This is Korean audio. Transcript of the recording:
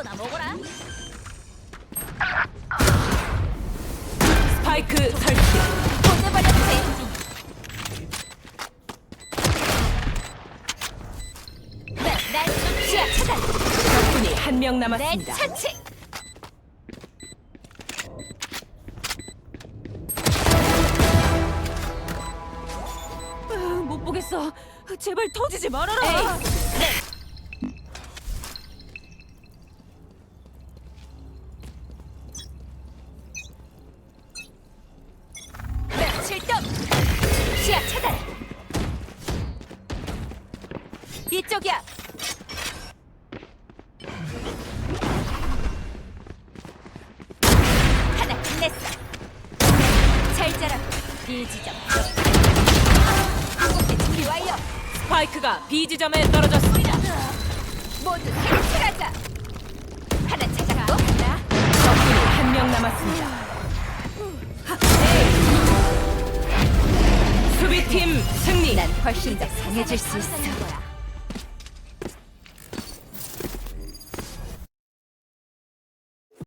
이거나 먹어라. 스파이크 설치. 보내버렸지. 네, 날 시야 차단. 적군이 한 명 내 남았습니다. 차치. 아, 못 보겠어. 제발 터지지 말아라. 네, 출동. 시야 차단. 이쪽이야. 하나 끝냈어. 잘 자라. 이 지점. 궁극기 준비 완료. 스파이크가 B 지점에 떨어졌습니다. 모두 수비팀 승리. 난 훨씬 더 강해질 수 있어.